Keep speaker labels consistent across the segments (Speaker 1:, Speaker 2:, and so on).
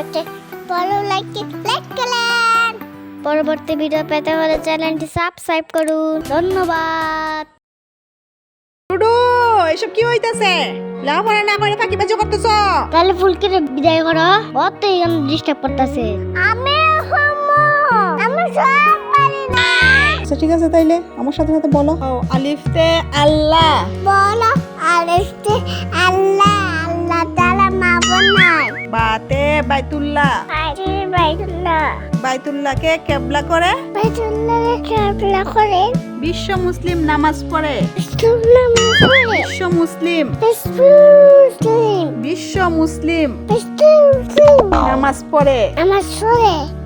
Speaker 1: আচ্ছা, পরবর্তী ভিডিও পেতে হলে চ্যানেলটি সাবস্ক্রাইব করুন। ধন্যবাদ।
Speaker 2: কি হইতাছে? লাফারা না করে ফাঁকি বাজি করতেছ?
Speaker 1: তাহলে ফুলকে বিদায় করো। অত এখানে ডিস্টার্ব করতেছে। আমি সব পারি না
Speaker 2: আচ্ছা ঠিক আছে তাইলে আমার সাথে সাথে বলো। ও আলিফতে আল্লাহ।
Speaker 1: বলো আলেস্তে আল্লাহ আল্লাহ তাআলা মাবো নাই।
Speaker 2: বাতে বাইতুল্লাহ।
Speaker 1: আরে বাইতুল্লাহ।
Speaker 2: বাইতুল্লাহকে কেবলা করে?
Speaker 1: বাইতুল্লাহকে কাবলা করে?
Speaker 2: বিশ্ব মুসলিম নামাজ পড়ে। বিশ্ব মুসলিম।
Speaker 1: মুসলিম।
Speaker 2: বিশ্ব মুসলিম। নামাজ পড়ে।
Speaker 1: আমার সরে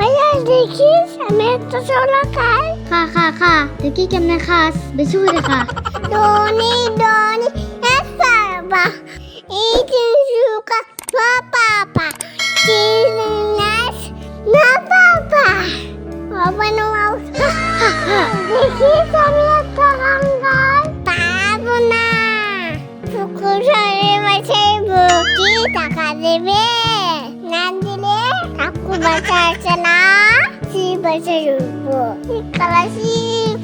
Speaker 1: ভাইয়া দেখিস আমি একটা চলা খাই খা খা খা দেখি কেমনে খাস বেশি করে খা দনি দনি এসাবা এই দিন সুকা পাপা পা চিলিনাস না পাপা বাবা নো আউস দেখিস আমি একটা গান গাই পারবো না শুকুর শরীরে বাঁচাইব কি টাকা দেবে না দিলে কাকু না সি বাঁচাই উঠবো কালাসি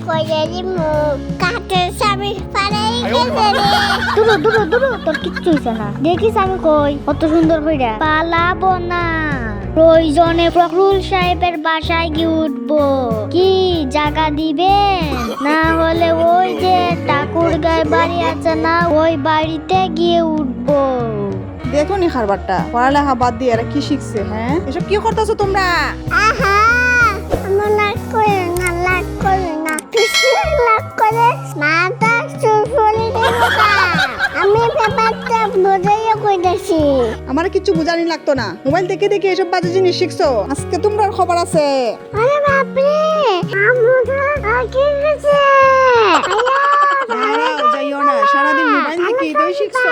Speaker 1: কয়ারি মুখ কাঠের স্বামী পাড়াই গেছে রে দূর দূর দূর তোর কিচ্ছু হইছে না দেখিস আমি কই কত সুন্দর কইরা পালাবো না প্রয়োজনে ফখরুল সাহেবের বাসায় গিয়ে উঠবো কি জায়গা দিবেন না হলে ওই যে ঠাকুর গায়ে বাড়ি আছে না ওই বাড়িতে গিয়ে উঠবো
Speaker 2: দেখো নি খারবারটা। পড়ালেখা বাদ দিয়ে আর কি শিখছে হ্যাঁ? এসব কি করতেছো তোমরা?
Speaker 1: আহা আমার আমি
Speaker 2: আমার কিছু বুঝানি লাগতো না। মোবাইল দেখে দেখে এসব বাজে জিনিস শিখছো। আজকে তোমরা খবর আছে।
Speaker 1: আরে বাপরে আমরা যাইও না। সারাদিন মোবাইল দেখে এটাই শিখছো।